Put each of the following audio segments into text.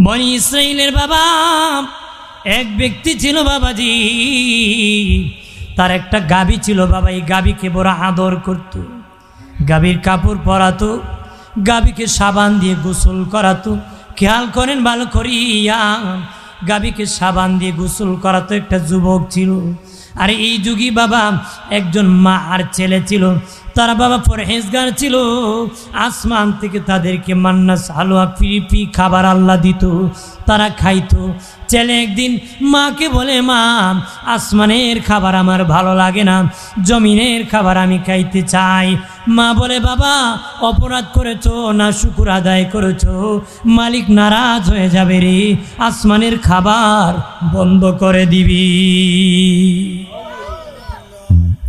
বনি ইসরায়েলের বাবা, এক ব্যক্তি ছিল বাবাজি। তার একটা গাবি ছিল বাবা, এই গাবিকে বড় আদর করত। গাবির কাপড় পরাতো, গাবিকে সাবান দিয়ে গোসল করাতো। খেয়াল করেন ভালো করিয়া গাবিকে সাবান দিয়ে গোসল করাতো একটা যুবক ছিল। আর এই যুগী বাবা একজন মা আর ছেলে ছিল। তারা বাবা পরহেজগার ছিল। আসমান থেকে তাদেরকে মান্নাস হালুয়া পিরিপি খাবার আল্লাহ দিত। তারা খাইতো। ছেলে একদিন মাকে বলে, মা, আসমানের খাবার আমার ভালো লাগে না। জমিনের খাবার আমি খাইতে চাই। মা বলে, বাবা, অপরাধ করেছ না শুকুর আদায় করেছ? মালিক নারাজ হয়ে যাবে রে। আসমানের খাবার বন্ধ করে দিবি।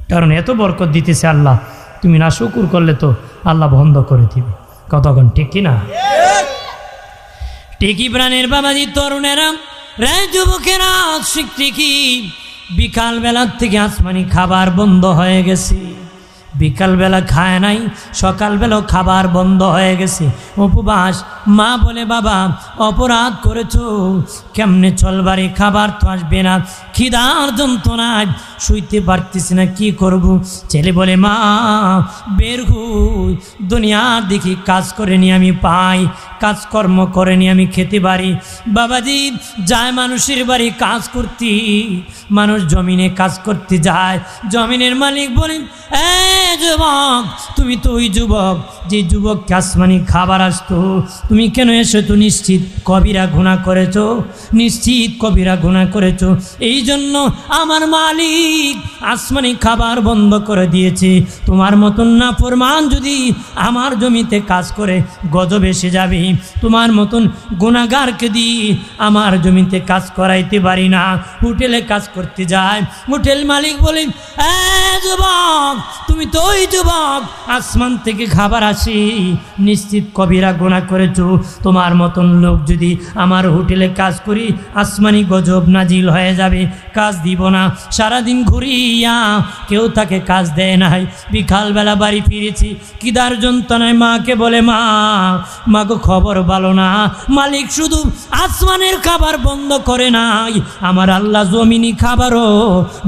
কারণ এত বরকত দিতেছে আল্লাহ। তুমি না শুকুর করলে তো আল্লাহ বন্ধ করে দিবে। কতক্ষণ ঠিক কি না? টিকি প্রাণের বাবাজি, তরুণেরা? রায় যুবকেরা শিক্ষিকি বিকাল বেলার থেকে আসমানি খাবার বন্ধ হয়ে গেছে। বিকালবেলা খায় নাই সকালবেলা খাবার বন্ধ হয়ে গেছে। উপবাস মা বলে, বাবা, অপরাধ করেছ। কেমনে চলবারে খাবার তো আসবে না। খিদার যন্ত্রণায় শুইতে পারতেছি না, কি করব? ছেলে বলে, মা, বের হুই। দুনিয়ার দেখি কাজ করে নিয়ে আমি পাই। কাজকর্ম করে নিয়ে আমি খেতে পারি। বাবাজি, যায় মানুষের বাড়ি কাজ করতে। মানুষ জমিনে কাজ করতে যায়। জমিনের মালিক বলেন এ যুবক, তুমি তো ওই যুবক। যে যুবক আসমানি খাবার আসতো তুমি কেন এসে তো নিশ্চিত কবিরা গুণা করেছ? নিশ্চিত কবিরা গুণা করেছ। এই জন্য আমার মালিক আসমানি খাবার বন্ধ করে দিয়েছে। তোমার মতন না ফরমান যদি আমার জমিতে কাজ করে, গজব এসে যাবে। তোমার মতন গুণাগারকে দিয়ে আমার জমিতে কাজ করাইতে পারি না। হোটেলে কাজ করতে যায়। হোটেল মালিক বলেন "এ যুবক, তুমি তো ওই যুবক, আসমান থেকে খাবার আসি। নিশ্চিত কবিরা গোনা করেছ। তোমার মতন লোক যদি আমার হোটেলে কাজ করি, আসমানি গজব নাজিল হয়ে যাবে, কাজ দিব না। সারাদিন ঘুরিয়া কেউ তাকে কাজ দেয় নাই। বিকালবেলা বাড়ি ফিরেছি, কিদার যন্ত্রণায় মাকে বলে, মা মাকে খবর ভালো না। মালিক শুধু আসমানের খাবার বন্ধ করে নাই, আমার আল্লাহ জমিনি খাবারও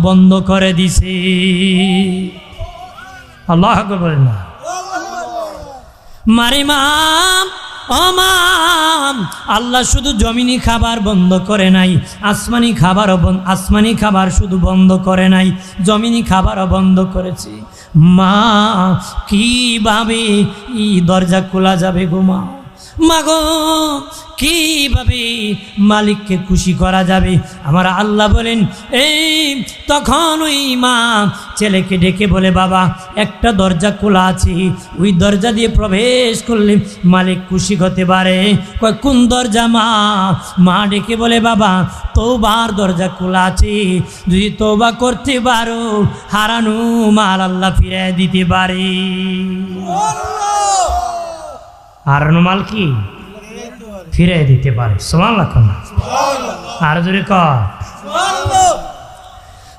বন্ধ করে দিছে। আল্লাহ বলে না। মারে মাম ও মাম আল্লাহ শুধু জমিনি খাবার বন্ধ করে নাই, আসমানি খাবার আসমানি খাবার শুধু বন্ধ করে নাই, জমিনি খাবারও বন্ধ করেছি। মা, কীভাবে ই দরজা খোলা যাবে গো মা? মাগো, কীভাবে মালিককে খুশি করা যাবে? আমার আল্লাহ বলেন, এই, তখন ওই মা ছেলেকে ডেকে বলে, বাবা, একটা দরজা খোলা আছে। ওই দরজা দিয়ে প্রবেশ করলে মালিক খুশি হতে পারে। কয়, কোন দরজা মা? মা ডেকে বলে, বাবা, তোবার দরজা খোলা আছে। যদি তোবা করতে পারো, হারানো মাল আল্লাহ ফিরে দিতে পারে। হারানো মাল কি? ফিরে দিতে পারে। সমান লাখন আর জোরে ক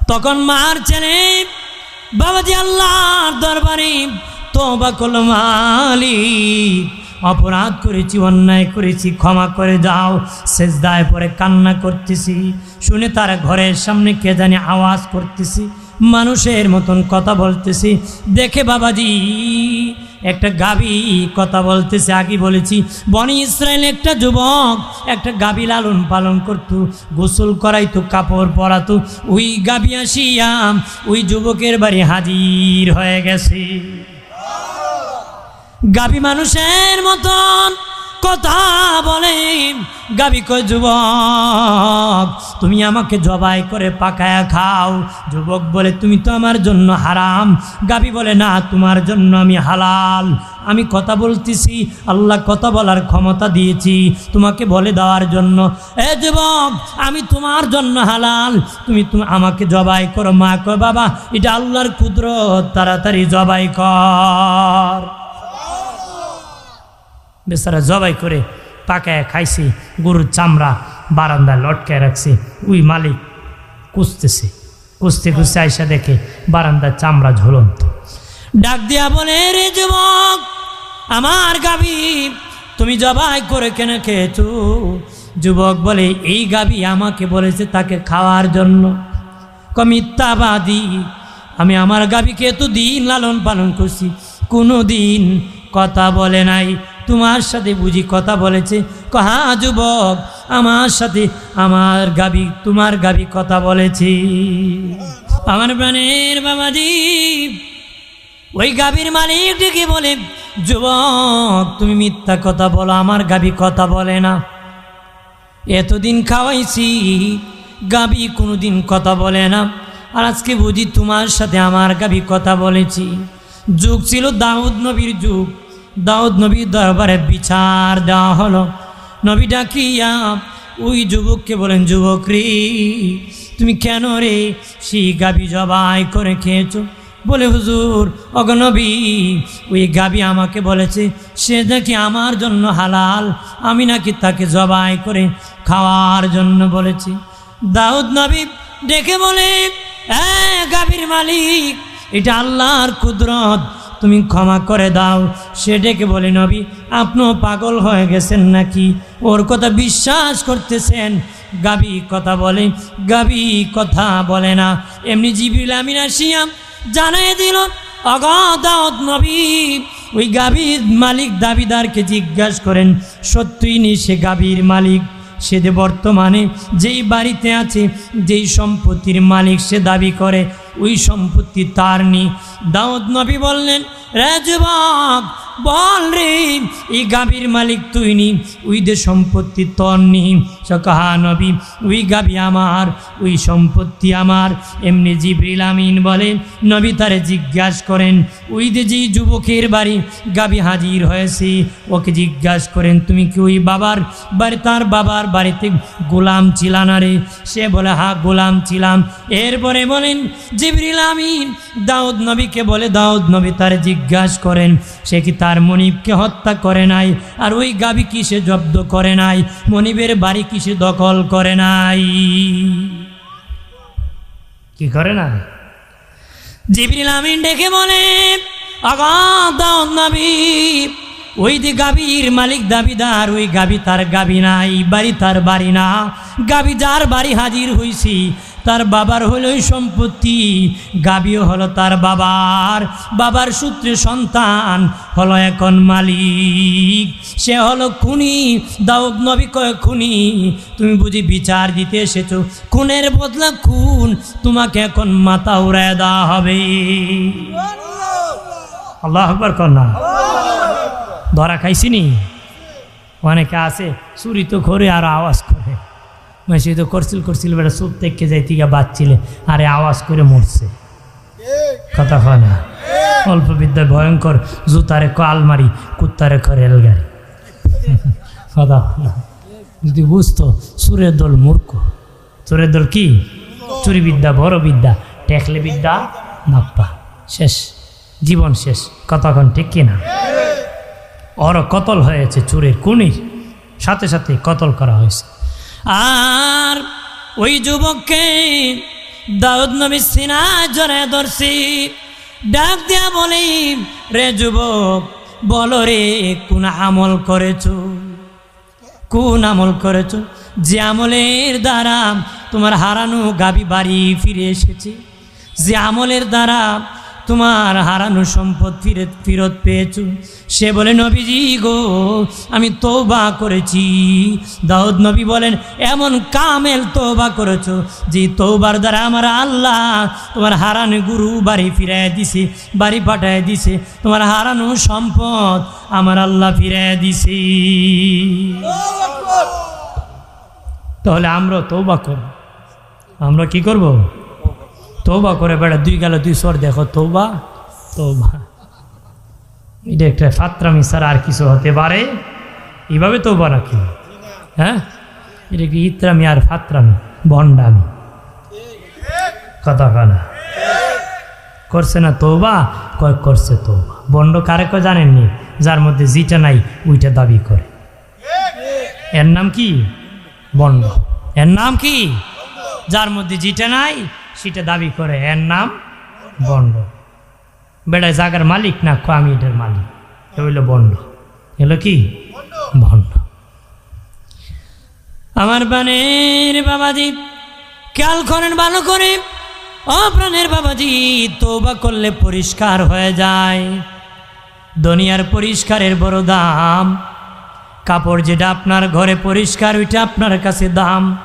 তখন মার ছেলে বাবাজি আল্লাহর দরবারে তোবা কল মালিক অপরাধ করেছি অন্যায় করেছি ক্ষমা করে যাও শেষদায় পরে কান্না করতেছি শুনে তারা ঘরের সামনে কে জানি আওয়াজ করতেছি মানুষের মতন কথা বলতেছি দেখে বাবাজি একটা গাবি কথা বলতেছে, আগে বলেছি, বনি ইসরায়েল একটা যুবক, একটা গাবি লালন পালন করত, গোসল করাইতো, কাপড় পরাতো, ওই গাবি আসিয়াম ওই যুবকের বাড়ি হাজির হয়ে গেছে। গাবি মানুষের মতন কথা বলে, গাবি কয়, যুবক, তুমি আমাকে জবাই করে পাকায়া খাও। যুবক বলে, তুমি তো আমার জন্য হারাম। গাবি বলে, না, তোমার জন্য আমি হালাল। আমি কথা বলতেছি, আল্লাহ কথা বলার ক্ষমতা দিয়েছি তোমাকে বলে দেওয়ার জন্য। এ যুবক, আমি তোমার জন্য হালাল। তুমি তুমি আমাকে জবাই করো। মা কয়, বাবা, এটা আল্লাহর কুদরত, তাড়াতাড়ি জবাই কর। বেচারা জবাই করে পাকায় খাইছি, গরুর চামড়া বারান্দায় লটকায় রাখছে। উই মালিক কুচতেছে কুচতে কুচতে আইসা দেখে বারান্দার চামড়া ঝুলন্ত। ডাক দিয়া বলে, রে যুবক, আমার গাবি, তুমি জবাই করে কেন খেয়েছো? যুবক বলে, এই গাবি আমাকে বলেছে তাকে খাওয়ার জন্য। ক, মিথ্যাবাদী, আমি আমার গাবিকে তো দিন লালন পালন করছি কোনো দিন কথা বলে নাই। তোমার সাথে বুঝি কথা বলেছে। কহা যুবক, আমার সাথে আমার গাবি, তোমার গাবি কথা বলেছি। আমার প্রাণের বাবাজি, ওই গাবির মালিক ডেকে বলে, যুবক, তুমি মিথ্যা কথা বলো, আমার গাবি কথা বলে না। এতদিন খাওয়াইছি গাভী কোনোদিন কথা বলে না। আর আজকে বুঝি তোমার সাথে আমার গাভী কথা বলেছি। যুগ ছিল দাউদ নবীর যুগ দাউদ নবীর দরবারে বিচার দেওয়া হলো। নবী ডাকিয়া ওই যুবককে বলেন, যুবক রে, তুমি কেন রে সেই গাবি জবাই করে খেয়েছো? বলে, হুজুর অগনবী ওই গাবি আমাকে বলেছে, সে নাকি আমার জন্য হালাল, আমি নাকি তাকে জবাই করে খাওয়ার জন্য বলেছি। দাউদ নবী ডেকে বলে গাবির মালিক, এটা আল্লাহর কুদরত তুমি ক্ষমা করে দাও। সে ডেকে বলে, নবী, আপনিও পাগল হয়ে গেছেন নাকি? ওর কথা বিশ্বাস করতেছেন? গাবি কথা বলে, গাবি কথা বলে না। এমনি জিবিল আমিন আসিয়াম জানাই দিল অগাধ নবী। ওই গাভীর মালিক দাবিদারকে জিজ্ঞাসা করেন সত্যই নি সে গাভীর মালিক? সে বর্তমানে যেই বাড়িতে আছে, যেই সম্পত্তির মালিক সে দাবি করে ওই সম্পত্তি তার নি দাউদ নবী বললেন রে যুবক বল রে, এই গাভীর মালিক তুই নি, ওই দে সম্পত্তি তোর নি। সকাহা নবী গাভী আমার, ওই সম্পত্তি আমার। এমনি জিবরিল আমিন বলে, নবী তারে জিজ্ঞাসা করেন, ওই যে যেই যুবকের বাড়ি গাভী হাজির হয়েছে, ওকে জিজ্ঞাসা করেন, তুমি কি ওই বাবার বাড়ি, তার বাবার বাড়িতে গোলাম ছিলা না রে? সে বলে, হা, গোলাম ছিলাম। এরপরে বলেন, জিবরিল আমিন, দাউদ নবীকে বলে, দাউদ নবী তারে জিজ্ঞাসা করেন, সে কি তার মনিবকে হত্যা করে নাই, আর ওই গাবি কিসে জব্দ করে নাই, মনিবের বাড়ি কিসে দখল করে নাই? কি করে না? জিবরিল আমিন ডেকে বলে ওই যে গাভীর মালিক দাবিদার, ওই গাভী তার গাভী নাই, বাড়ি তার বাড়ি না গাভী যার বাড়ি হাজির হইছি তার বাবার হলোই সম্পত্তি। গাবিও হলো তার বাবার। বাবার সূত্রে সন্তান হলো এখন মালিক। সে হলো খুনি, দাউদ নবী কয় খুনি, তুমি বুঝি বিচার দিতে এসেছ? খুনের বদলা খুন তোমাকে এখন মাথা উড়ায় দেওয়া হবে। আল্লাহ আকবর কন্যা ধরা খাইছিনি? অনেকে আছে, চুরি তো করে আর আওয়াজ করে। মেসি তো করছিল করছিল, বেটা চুপ থেকে যাইতে গিয়ে বাচ্চিলে আরে আওয়াজ করে মরছে। কথা হয় না? অল্প বিদ্যায় ভয়ঙ্কর, জুতারে ক আলমারি, কুত্তারে ক রেলগাড়ি। কথা না। যদি বুঝতো সুরের দল মূর্খ। সুরের দল কি? চুরি বিদ্যা, বড় বিদ্যা, টেকলে বিদ্যা নাপ্পা শেষ, জীবন শেষ। কতক্ষণ ঠিক কিনা ওর কতল হয়েছে চুরের কুনির। সাথে সাথে কতল করা হয়েছে। আর ওই যুবককে দাউদ নবী সিনা জরে ধরছি। ডাক দিয়া বলি, রে যুবক, বলো রে, কোন আমল করেছ? কোন আমল করেছ? যে আমলের দ্বারা তোমার হারানো গাবি বাড়ি ফিরে এসেছে। যে আমলের দ্বারা তোমার হারানো সম্পদ ফিরে ফিরত পেয়েছ। সে বলে, নবীজি গো, আমি তৌবা করেছি। দাউদ নবী বলেন, এমন কামেল তৌবা করেছ যে তৌবার দ্বারা আমার আল্লাহ তোমার হারানো গুরু বাড়ি ফিরাই দিছে, বাড়ি পাঠায় দিছে, তোমার হারানো সম্পদ আমার আল্লাহ ফিরাই দিছে। তাহলে আমরা তৌবা করব। আমরা কি করব? তৌবা করে বেড়া, দুই গেল দুই সর দেখো তৌবা তৌবা এটা একটা ফাত্রামি ছাড়া আর কিছু হতে পারে। এইভাবে তৌবা নাকি হ্যাঁ? এটা কি ইত্রামি আর ফাত্রামি? বন্ডামি। কথা কানা করছে না তৌবা কয় করছে তৌবা বন্ড কারে কয় জানেননি? যার মধ্যে যেটা নাই, ওইটা দাবি করে। এর নাম কি? বন্ড। এর নাম কি? যার মধ্যে যেটা নাই সেটা দাবি করে, এর নাম বন্ড। বেড়ায় জাগার মালিক না কো আমি এটার মালিক হইল বন্ড। এলো কি? বন্ড। আমার বানের বাবাজি, খেয়াল করেন ভালো করে। ও প্রাণের বাবাজি তোবা করলে পরিষ্কার হয়ে যায়। দুনিয়ার পরিষ্কারের বড় দাম। কাপড় যেটা আপনার ঘরে পরিষ্কার, ওইটা আপনার কাছে দাম।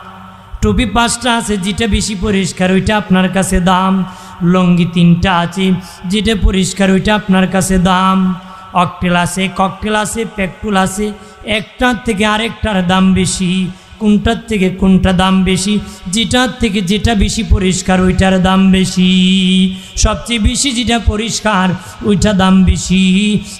টুপি পাঁচটা আছে, যেটা বেশি পরিষ্কার, ওইটা আপনার কাছে দাম। লঙ্গি তিনটা আছে, যেটা পরিষ্কার, ওইটা আপনার কাছে দাম। অকটেল আছে, ককটেল আছে, পেট্রোল আছে, একটার থেকে আরেকটার দাম বেশি। কোনটার থেকে কোনটা দাম বেশি? যেটার থেকে যেটা বেশি পরিষ্কার, ওইটার দাম বেশি। সবচেয়ে বেশি যেটা পরিষ্কার, ওইটা দাম বেশি।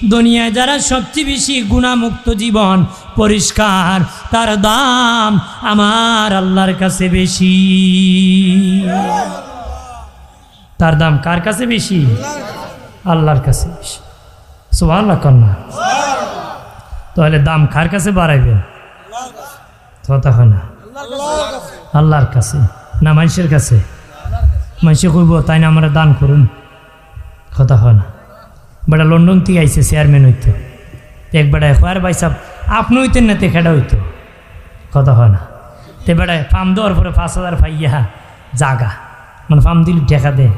দুনিয়ায় যারা সবচেয়ে বেশি গুণামুক্ত জীবন পরিষ্কার, তার দাম আমার আল্লাহর কাছে বেশি। তার দাম কার কাছে বেশি? আল্লাহর কাছে বেশি। সোয়াল্লাহ কন্যা। তাহলে দাম কার কাছে বাড়াইবেন? কথা হয় না আল্লাহর কাছে। না, মানুষের কাছে। মানুষে কইব, তাই না আমরা দান করুন। কথা হয় না বেটা লন্ডন থেকে আইসে চেয়ারম্যান হইতো। এক বেটায় খোয়ার ভাই সাহ আপনি হইতেন না তে খেটা হইতো। কথা হয় না তে বেটায় ফার্ম দেওয়ার পরে পাঁচ হাজার পাইয়া জাগা। মানে ফার্ম দিল দেখা দে।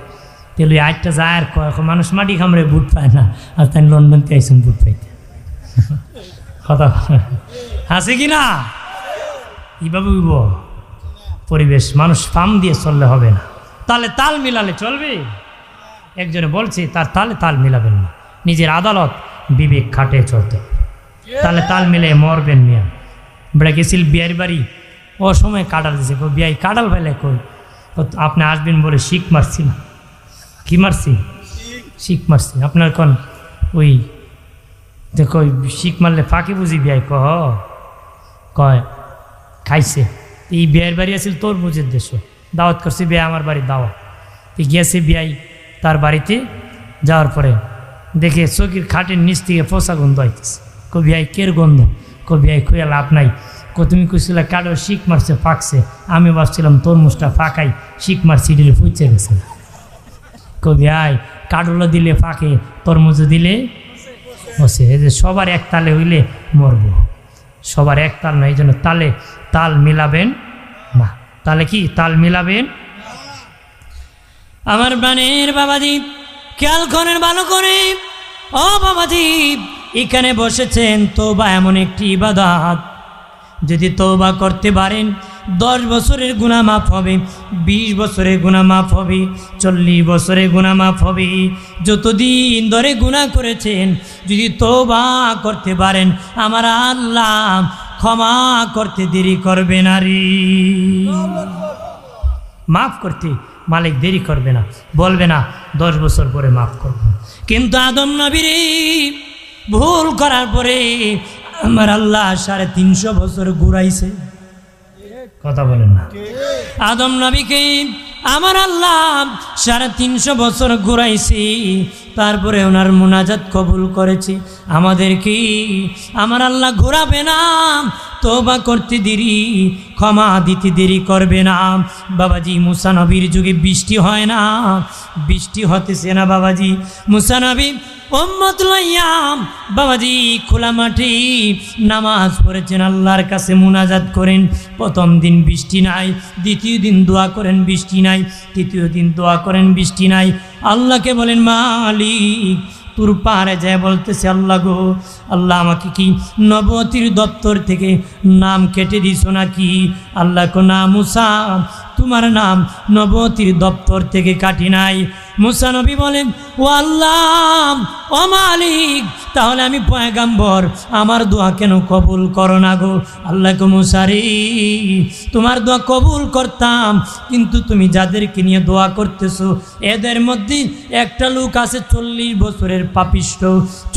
তেলুই আটটা যায় আর কয় মানুষ মাটি খামড়ে বুট পায় না। আর তাই লন্ডন থেকে আইসুন বুট পাইতে। কথা হাসি কি না? এইভাবে উইব পরিবেশ, মানুষ ফার্ম দিয়ে চললে হবে না। তাহলে তাল মিলালে চলবে? একজনে বলছে, তার তালে তাল মিলাবেন না। নিজের আদালত বিবেক খাটে চলতে। তাহলে তাল মিলে মরবেন মিয়া। বেড়া গেছিল, বিয়ের বাড়ি ও সময় কাটাল দিছে বিয়াই কাটাল ফেলে কই? আপনি আসবেন বলে শিখ মারছি না। কি মারছি? শিখ মারছি। আপনার কোন ওই দেখো শিখ মারলে ফাঁকি বুঝি বিয়াই কয় খাইছে। এই বিয়ের বাড়ি আছিল তোর বুঝের দেশ। দাওয়াত করছে বিয়ে আমার বাড়ি দাওয়া তো গিয়েছে বিয়াই তার বাড়িতে, যাওয়ার পরে দেখে চকির খাটের নিচ থেকে পোষা গন্ধ আইতেছে। কো বিয়াই, কের গন্ধ? কো বিয়াই খুঁয়ে লাভ নাই। কো তুমি কইছিলে কালো শিখ মারছে, ফাঁকছে। আমি ভাবছিলাম তরমুজটা ফাঁকাই শিখ মারছি দিলে ফুচে গেছে। কো বিয়াই, কাডুলো দিলে ফাঁকে তরমুজ দিলে বসে। এই যে সবার এক তালে হইলে মরবো। সবার এক তাল নয়, এই জন্য তালে তাল মিলাবেন। না তালে কি? তাল মিলাবেন। আমার প্রাণের দ্বীপ খেয়াল করেন ভালো করে। ও বাবা দ্বীপ এখানে বসেছেন তোবা এমন একটি ইবাদত। যদি তোবা করতে পারেন দশ বছরের গুণা মাফ হবে, বিশ বছরের গুণা মাফ হবে, চল্লিশ বছরের গুণা মাফ হবে। যতদিন ধরে গুণা করেছেন, যদি তৌবা করতে পারেন, আমার আল্লাহ ক্ষমা করতে দেরি করবে না রে। মাফ করতে মালিক দেরি করবে না, বলবে না, দশ বছর পরে মাফ করবে। কিন্তু আদম নবীরে ভুল করার পরে আমার আল্লাহ সাড়ে তিনশো বছর ঘুরাইছে। কথা বলেন না। আদম নবীকে আমার আল্লাহ সাড়ে তিনশো বছর ঘুরাইছি, তারপরে ওনার মোনাজাত কবুল করেছি। আমাদের কি আমার আল্লাহ ঘুরাবে না তোবা করতে দেরি, ক্ষমা দিতে দেরি করবে না। বাবাজি মুসানবীর যুগে বৃষ্টি হয় না। বৃষ্টি হতেছে না বাবাজি। মুসানবী ওম্মত লইয়াম। বাবাজি, খোলা মাঠে নামাজ পড়েছেন, আল্লাহর কাছে মুনাজাত করেন। প্রথম দিন বৃষ্টি নাই, দ্বিতীয় দিন দোয়া করেন, বৃষ্টি নাই, তৃতীয় দিন দোয়া করেন, বৃষ্টি নাই। আল্লাহকে বলেন, মালিক তোর পাহাড়ে যায় বলতেছে, আল্লাহ গো, আল্লাহ আমাকে কি নবতির দপ্তর থেকে নাম কেটে দিছ নাকি? আল্লাহ কো, না মুসা, তোমার নাম নবতির দপ্তর থেকে কাটি নাই। মুসা নবী বলেন ও আল্লাহ, ও মালিক, তাহলে আমি পয়গাম্বর, আমার দোয়া কেন কবুল করো না গো? আল্লাহ কো মুসারি তোমার দোয়া কবুল করতাম, কিন্তু তুমি যাদেরকে নিয়ে দোয়া করতেছো, এদের মধ্যে একটা লোক আছে চল্লিশ বছরের পাপিষ্ট,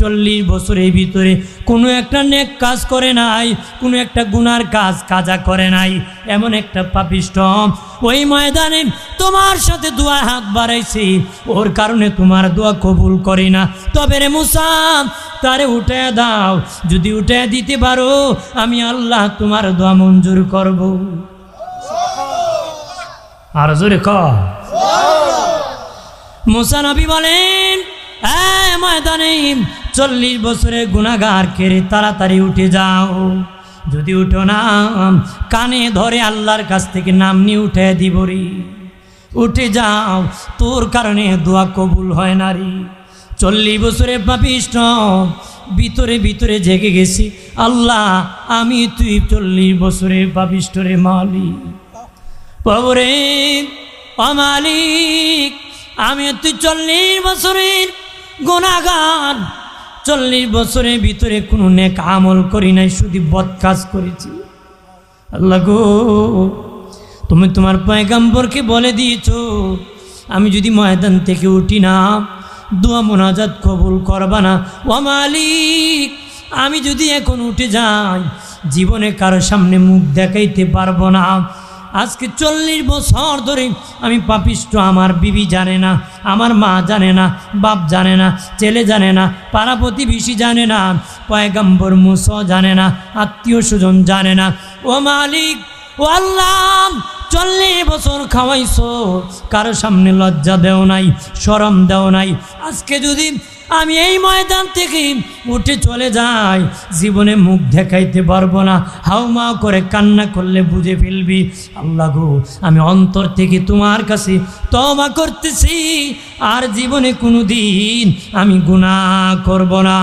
চল্লিশ বছরের ভিতরে কোনো একটা নেক কাজ করে নাই, কোনো একটা গুনার কাজ কাজা করে নাই, এমন একটা পাপিষ্ট। ওই ময়দানে তোমার সাথে দোয়া হাত বাড়াইছি। ওর কারণে তোমার দোয়া কবুল করি না। তবে রে মুসা, তারে উঠে দাও। যদি উঠে দিতে পারো, আমি আল্লাহ তোমার দোয়া মঞ্জুর করব। আর জোরে ক। মুসা নবী বলেন চল্লিশ বছরের গুণাগার কেড়ে তাড়াতাড়ি উঠে যাও। যদি উঠো না, কানে ধরে আল্লাহর কাছ থেকে নাম নিয়ে উঠে দিব রে। উঠে যাও, তোর কারণে দোয়া কবুল হয় না রে। চল্লিশ বছরে পাপিষ্ট, ভিতরে ভিতরে জেগে গেছি। আল্লাহ, আমি তুই চল্লিশ বছরে পাপিষ্টরে মালি বাবুরে অমালিক আমি তুই চল্লিশ বছরের গুণাগার। চল্লিশ বছরের ভিতরে কোনো নেক আমল করি নাই, শুধু বদ কাজ করেছি। আল্লাহ গো, তুমি তোমার পয়গাম্বরকে বলে দিয়েছ, আমি যদি ময়দান থেকে উঠি না, দোয়া মোনাজাত কবুল করবা না। ও মালিক, আমি যদি এখন উঠে যাই, জীবনে কারও সামনে মুখ দেখাইতে পারব না। আজকে চল্লিশ বছর ধরে আমি পাপিষ্ট, আমার বিবি জানে না, আমার মা জানে না, বাপ জানে না, ছেলে জানে না, পাড়া প্রতিবেশী জানে না, পয়গাম্বর মুস জানে না, আত্মীয় স্বজন জানে না। ও মালিক, ও আল্লাহ, চল্লিশ বছর খাওয়াইছো, কারও সামনে লজ্জা দেও নাই সরম দেও নাই। আজকে যদি আমি এই ময়দান থেকে উঠে চলে যাই। জীবনে মুখ দেখাইতে পারব না। হাউমা করে কান্না করলে বুঝে ফেলবি। আল্লাহ গো, আমি অন্তর থেকে তোমার কাছে তমা করতেছি। আর জীবনে কোনো দিন আমি গুণা করব না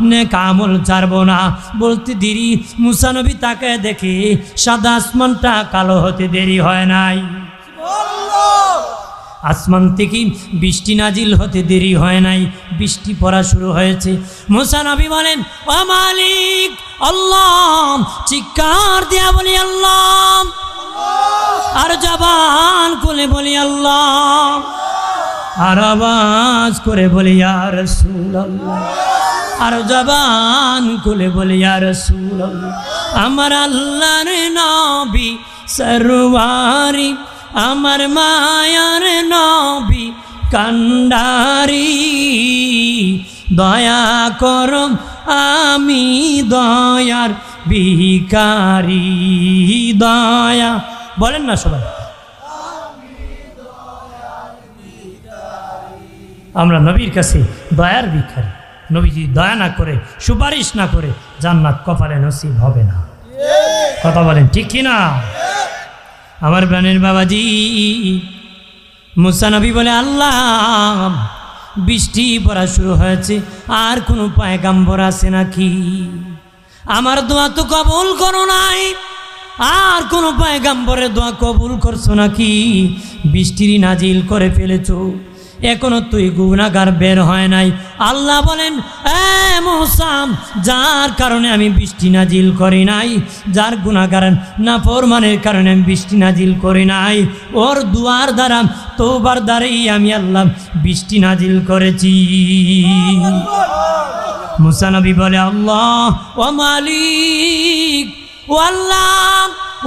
নে কামল ছাড়বো না। বলতে দেরি মুসানবী তাকে দেখে, সাদা আসমানটা কালো হতে দেরি হয় নাই। আসমান থেকে বৃষ্টি নাজিল হতে দেরি হয় নাই, বৃষ্টি পড়া শুরু হয়েছে। মোসানবী বলেন, ও মালিক, আল্লাহ চিকার দিয়া বলি আল্লাহ, আর জবান খুলে বলি আল্লাহ, আর আওয়াজ করে বলি আর আর জবান খুলে বলি আর আমার আল্লাহর নবী সরওয়ারি আমার মায়ার নবী কান্ডারি, দয়া করম আমি দয়ার ভিকারি দয়া। বলেন না সবাই। আমরা নবীর কাছে দয়ার ভিখারি। নবীজি দয়া না করে, সুপারিশ না করে জান্নাত কপালে নসিব হবে না। কথা বলেন ঠিক কিনা? আমার প্রাণের বাবাজি। মুসানবী বলে, আল্লাহ, বৃষ্টি পড়া শুরু হয়েছে, আর কোনো পায়গাম্বর আছে নাকি? আমার দোয়া তো কবুল করো নাই, আর কোনো পায়গাম্বরের দোয়া কবুল করছ নাকি? বৃষ্টির নাজিল করে ফেলেছো। এখনও তুই গুণাগার বের হয় নাই। আল্লাহ বলেন মোসাম, যার কারণে আমি বৃষ্টি নাজিল করি নাই, যার গুণাগার না ফরমানের কারণে আমি বৃষ্টি নাজিল করি নাই, ওর দুয়ার দ্বারা তোবার দ্বারাই আমি আল্লাহ বৃষ্টি নাজিল করেছি। মুসানবী বলে, আল্লাহ, ও মালিক, ও আল্লাহ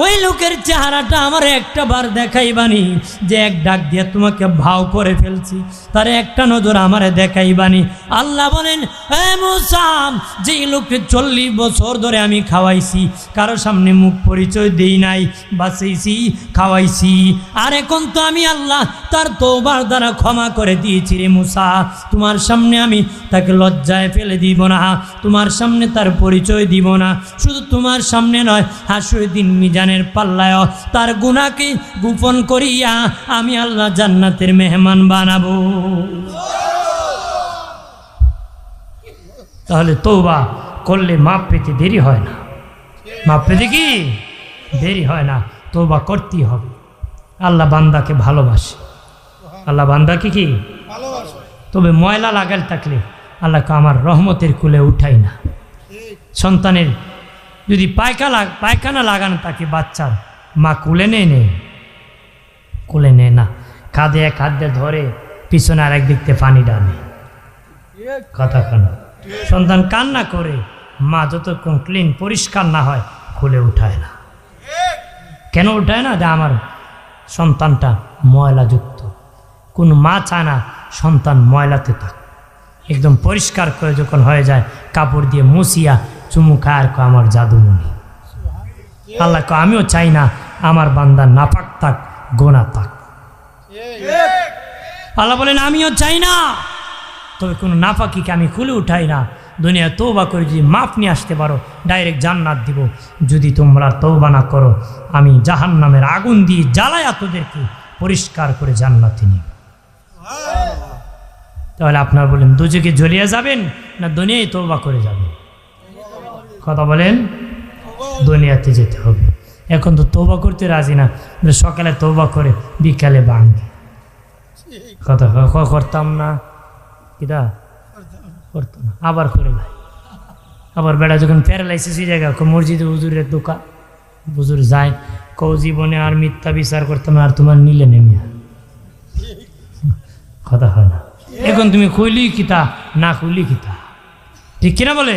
ওই লোকের চেহারাটা আমার একটা বার দেখাইবানি, যে এক ডাক দিয়ে তোমাকে ভাও করে ফেলছি। তার একটা নজর আমারে দেখাইবানি। আল্লাহ বলেন যে লোককে চল্লিশ বছর ধরে আমি খাওয়াইছি, কারও সামনে মুখ পরিচয় দেই নাই, বাঁচাইছি, খাওয়াইছি। আর এখন তো আমি আল্লাহ তার তোবার দ্বারা ক্ষমা করে দিয়েছি রে মুসা। তোমার সামনে আমি তাকে লজ্জায় ফেলে দিব না, তোমার সামনে তার পরিচয় দিব না। শুধু তোমার সামনে নয় হাসুর দিন মিজানের পাল্লায় তার গুণাকে গোপন করিয়া আমি আল্লাহ জান্নাতের মেহমান বানাবো। তাহলে তৌবা করলে মাপ পেতে দেরি হয় না। মাপ পেতে কি? দেরি হয় না। তৌবা করতেই হবে। আল্লাহ বান্দাকে ভালোবাসে। আল্লাহ বান্দাকে কি? তবে ময়লা লাগাল থাকলে আল্লাহকে আমার রহমতের কুলে উঠাই না। সন্তানের যদি পায়খা লাগ পায়খানা লাগানো থাকে বাচ্চার, মা কুলে নেয় নে। কুলে নেয় না। কাঁধে এক হাত ধরে, পিছনে আর একদিক থেকে পানি ডানে কথা কান্না সন্তান কান্না করে, মা যতক্ষণ ক্লিন পরিষ্কার না হয় খুলে উঠায় না। কেন উঠায় না? যে আমার সন্তানটা ময়লাযুক্ত। কোন মা চায় না সন্তান ময়লাতে থাক। একদম পরিষ্কার করে যখন হয়ে যায়, কাপড় দিয়ে মুছিয়া চুমু খায় কো আমার জাদুমণি। আল্লাহ কো আমিও চাই না আমার বান্দা নাপাক থাক গোনা থাক। আল্লাহ বলেন আমিও চাই না। তবে কোনো নাপাকিকে আমি খুলে উঠাই না। দুনিয়া তৌবা করে যদি মাপ নিয়ে আসতে পারো ডাইরেক্ট জান্নাত দিব। যদি তোমরা তৌবা না করো আমি জাহান নামের আগুন দিয়ে জ্বালায়া তোদেরকে পরিষ্কার করে জান্নাতে নিব। তাহলে আপনার বলেন দুজকে জ্বলিয়ে যাবেন না দুনিয়ায় তৌবা করে যাবেন? কথা বলেন দুনিয়াতে যেতে হবে। এখন তো তৌবা করতে রাজি না। সকালে তৌবা করে বিকালে ভাঙে কথা করতাম না। কিটা করতো না। আবার করে লাই। আবার বেড়া যখন প্যারালাইসিস হয়ে জায়গা মসজিদে হুজুরের দোকান। হুজুর যায় কৌ জীবনে আর মিথ্যা বিচার করতাম না, আর তোমার নিলে নেমে কথা হয় না। এখন তুমি খুইলি কিতা না খুইলি কিতা। ঠিক কিনা বলে?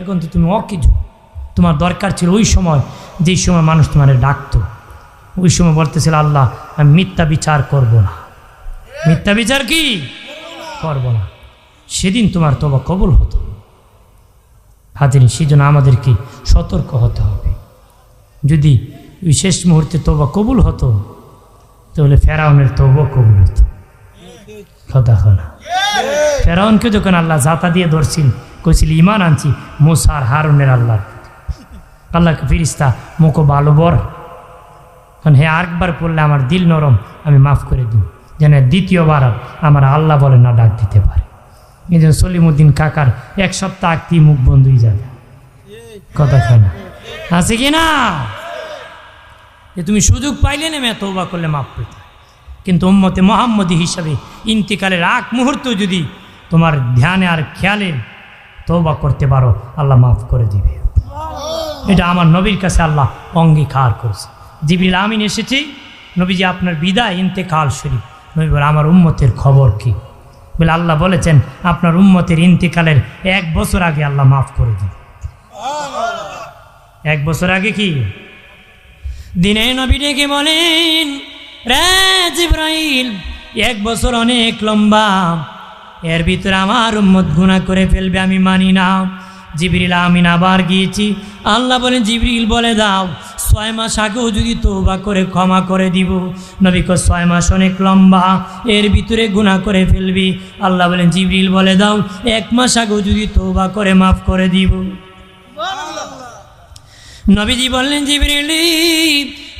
এখন তো তুমি অকিছু তোমার দরকার ছিল ওই সময়, যেই সময় মানুষ তোমার ডাকতো। ওই সময় বলতেছিল, আল্লাহ, আমি মিথ্যা বিচার করব না। মিথ্যা বিচার কি? করব না। সেদিন তোমার তবা কবল হতো। হাজির, সেজন্য আমাদেরকে সতর্ক হতে হবে। যদি ওই শেষ মুহূর্তে তবা কবুল হতো, তাহলে ফেরাউনের তবা কবুল হতো। কথা ফেরাউনকে যখন আল্লাহ জাতা দিয়ে ধরছিল কইছিল ইমান আনছি মোসার হারুনের আল্লাহ আল্লাহকে ফিরিস্তা মোকো ভালো বর। কারণ হে আরেকবার পড়লে আমার দিল নরম, আমি মাফ করে দিই যেন দ্বিতীয়বার আমার আল্লাহ বলে না ডাক দিতে পারে। এই জন্য সলিমুদ্দিন কাকার এক সপ্তাহ আগতেই মুখ বন্ধুই যাবে কথা খায় আছে কি না? যে তুমি সুযোগ পাইলে নেমে তৌবা করলে মাফ পেতে। কিন্তু উম্মতে মোহাম্মদী হিসাবে ইন্তিকালের আগ মুহূর্ত যদি তোমার ধ্যানে আর খেয়ালে তৌবা করতে পারো আল্লাহ মাফ করে দিবে। এটা আমার নবীর কাছে আল্লাহ অঙ্গীকার করেছে। জিবরিল আমিন এসেছি নবীজি আপনার বিদায় ইন্তেকাল শরীফ। নবী বলে আমার উম্মতের খবর কি? বলে আল্লাহ বলেছেন আপনার উম্মতের ইন্তেকালের এক বছর আগে আল্লাহ মাফ করে দিবে। এক বছর আগে কি? দিনে নবী ডেকে বলেন রে জিব্রাইল এক বছর অনেক লম্বা এর ভিতরে আমার উম্মত গুণা করে ফেলবে, আমি মানি না। জিবরিল আমিন আবার গিয়েছি। আল্লাহ বলেন, জিবরিল বলে দাও, ছয় মাস আগেও যদি তৌবা করে ক্ষমা করে দিব। নবীকে ছয় মাস অনেক লম্বা, এর ভিতরে গুণা করে ফেলবি। আল্লাহ বলেন, জিবরিল বলে দাও, এক মাস আগেও যদি তৌবা করে মাফ করে দিব। নবীজি বললেন, জিবরিল,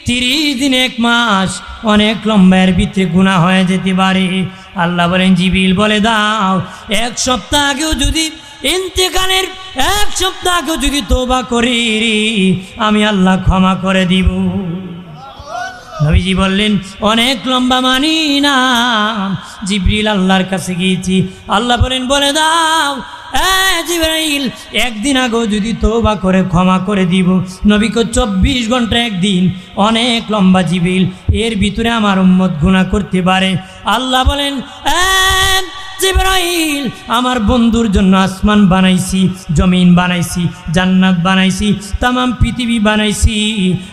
তিরিশ দিন, এক মাস অনেক লম্বা, এর ভিতরে গুণা হয়ে যেতে পারে। আল্লাহ বলেন, জিবিল বলে দাও, এক সপ্তাহ আগেও যদি ইন্তেকালের এক সপ্তাহ আগেও যদি তোবা করি আমি আল্লাহ ক্ষমা করে দিব। নবীজি বললেন, অনেক লম্বা মানি না। জিবরিল আল্লাহর কাছে গিয়েছি। আল্লাহ বলেন, বলে দাও জিবরাইল একদিন আগেও যদি তোবা করে ক্ষমা করে দিব। নবীকে চব্বিশ ঘণ্টা একদিন অনেক লম্বা জিবিল এর ভিতরে আমার উম্মত গুণা করতে পারে। আল্লাহ বলেন "হ্যাঁ, জিবরাইল আমার বন্ধুর জন্য আসমান বানাইছি জমিন বানাইছি জান্নাত বানাইছি তামাম পৃথিবী বানাইছি।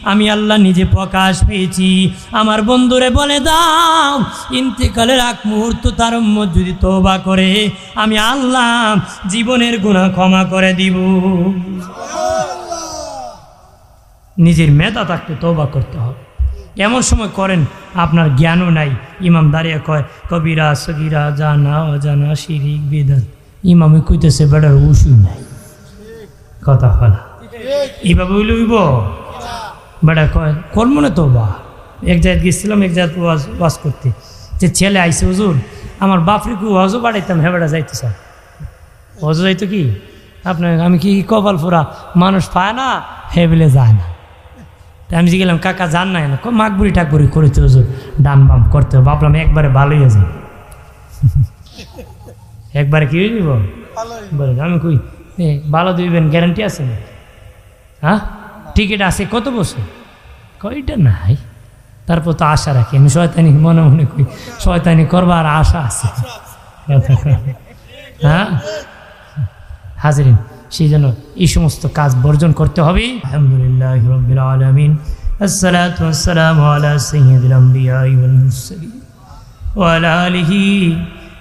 আমি আল্লাহ নিজে প্রকাশ পেয়েছি। আমার বন্ধুরে বলে দাও ইন্তেকালের এক মুহূর্ত তার যদি তোবা করে আমি আল্লাহ জীবনের গুণা ক্ষমা করে দিব। নিজের মেধা থাকতে তোবা করতে হবে। এমন সময় করেন, আপনার জ্ঞানও নাই। ইমাম দাঁড়িয়ে কয়, কবিরা, সগিরা, জানা, অজানা, শিরিক বেদান ইমামে কইতেছে বেড়ার উসুই নাই। কথা হলা। এইভাবে হইলে হইব? বেড়া কয় করব না তো বা এক জায়গায় গেছিলাম, এক জায়গায় ওয়াজ করতে। যে ছেলে আইসে হুজুর, আমার বাপরে কু হজও বাড়াইতাম। হ্যাঁ বেড়া যাইতে স্যার হজও যাইতো কি? আপনার, আমি কি কপাল ফোরা মানুষ পায় না? হেবেলে যায় না। আমি গেলাম, কাকা জান নাই না মাকবুরি টাকবুরি করিতে হুজুর ডান বাম করতে। ভাবলাম একবারে ভালোই আছে একবারে কি যাব? বলে, আমি কই ভালো দিবেন গ্যারান্টি আছে না হ্যাঁ? টিকিট আছে কত বছর? কয়টা নাই। তারপর তো আশা রাখি, আমি শয়তানি, মনে মনে করি শয়তানি করবার আশা আছে। হ্যাঁ? হাজিরিন সেই জন্য এই সমস্ত কাজ বর্জন করতে হবে আলহামদুলিল্লাহ রবিল আলমিন الصلاة والسلام على سيد الأنبياء والمرسلين وعلى آله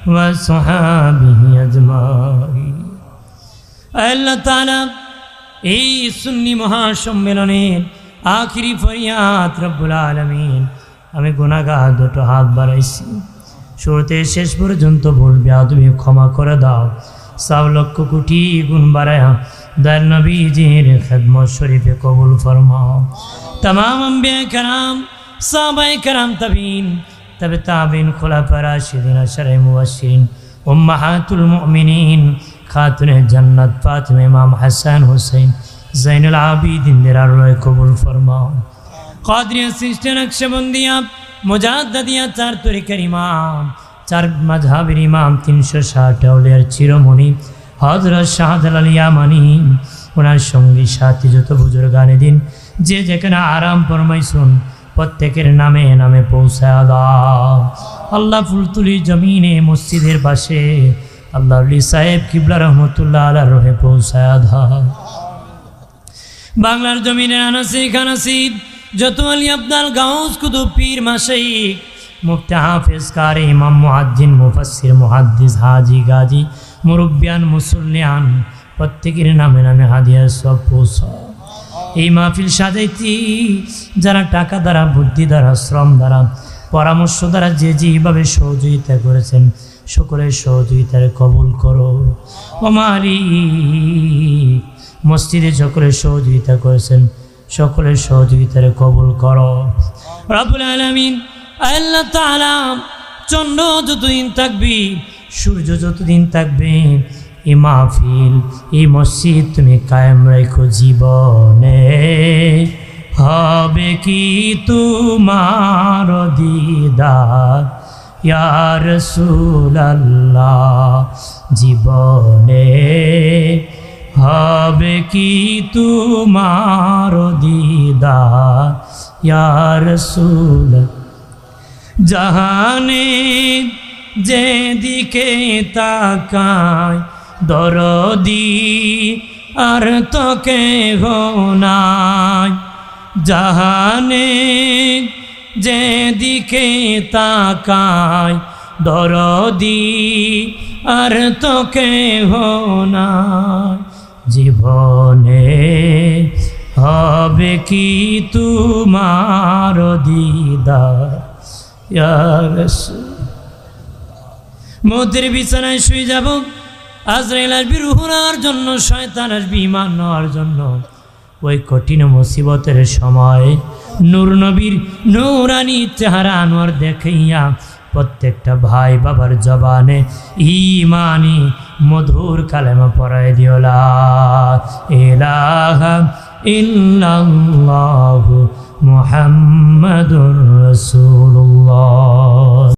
وصحابه أجمعين আল্লাহ তাআলা এই সুন্নি মহাসম্মেলনের আখিরি ফরিয়াদ রব্বুল আলমিন আমি গুণাগার দুটো হাত বাড়াইছি শুরুতে শেষ পর্যন্ত বলবে তুমি ক্ষমা করে দাও সব লক্ষ কোটি গুণ বাড়ায় দয়াল নবীজির খেদমত শরীফে কবুল ফরমাও। তাম আম্বিয়া কারাম সাহাবাই কারাম তাবিন, তবে তাবিন খোলাফা রাশিদিন আশরাই মুবাশশিরিন, উম্মাহাতুল মুমিনিন, খাতুনে জান্নাত ফাতিমা ইমাম হাসান হুসাইন, জাইনুল আবিদিনদের আল্লাহ কবুল ফরমাও। কাদরিয়া সিস্টের নকশবন্দিয়া মুজাদ্দাদিয়া চার তরিকার ইমাম চার মাঝহাবের ইমাম তিনশো ষাট আউলিয়ার চিরমণি হজরত শাহদাল আলিয়া মানি ওনার সঙ্গী সাথী যত বুজুর গানে দিন, যে যেখানে আরাম ফরমাইছুন প্রত্যেকের নামে নামে পৌঁছায় দাও। আল্লাহ ফুলতুলি জমিনে, মসজিদের পাশে আল্লাহ আলী সাহেব কিবলা রহমতুল্লাহ আল্লাহ রহে পৌঁছায় দাও। বাংলার জমিনে আনাসি খানাসি, যত আলী আবদাল গাউস কুতু পীর মাসাই মুফতি হাফেজ কারে, ইমাম মুহাদ্দিন মুফাসসির, মুহাদ্দিস, হাজি, গাজী, মুরব্বিয়ান, মুসল্লিয়ান, প্রত্যেকের নামে নামে হাদিয়া সব পৌঁছা এই মাহফিল সাজাইতি যারা টাকা দ্বারা, বুদ্ধি দ্বারা, শ্রম দ্বারা, পরামর্শ দ্বারা যে যেভাবে সহযোগিতা করেছেন, সকলের সহযোগিতার কবুল করো। ওমারি মসজিদে সকলের সহযোগিতা করেছেন, সকলের সহযোগিতার কবুল করো। রাবুল আলমিন আল্লাহ তাআলা চন্দ্র যতদিন থাকবি, সূর্য যতদিন থাকবে এই মাহফিল এই মসজিদ তুমি কায়েম রেখো জীবনে। হবে কি তোমার দিদার? ইয়ার সুলাল্লাহ জীবনে হবে কি তোমার দিদার? ইয়ার সুলাল্লাহ জাহানে যেদিকে তাকায় দরদি আর তোকে নাই। জাহানে যেদিকে তাকায় দরদি আর তোকে নাই। জীবনে হবে কি তোমার দিদার? মতের বিছানায় শুয়ে যাব। আজরাইল আসবি রুহ নেওয়ার জন্য, শয়তান আসবি ইমান নেওয়ার জন্য। ওই কঠিন মুসিবতের সময় নূর নবীর নৌরানি চেহারা আনোয়ার দেখাইয়া প্রত্যেকটা ভাই বাবার জবানে ইমানি মধুর কালেমা পড়ায় দিওলা এলাহা ইল্লাল্লাহু محمد رسول الله.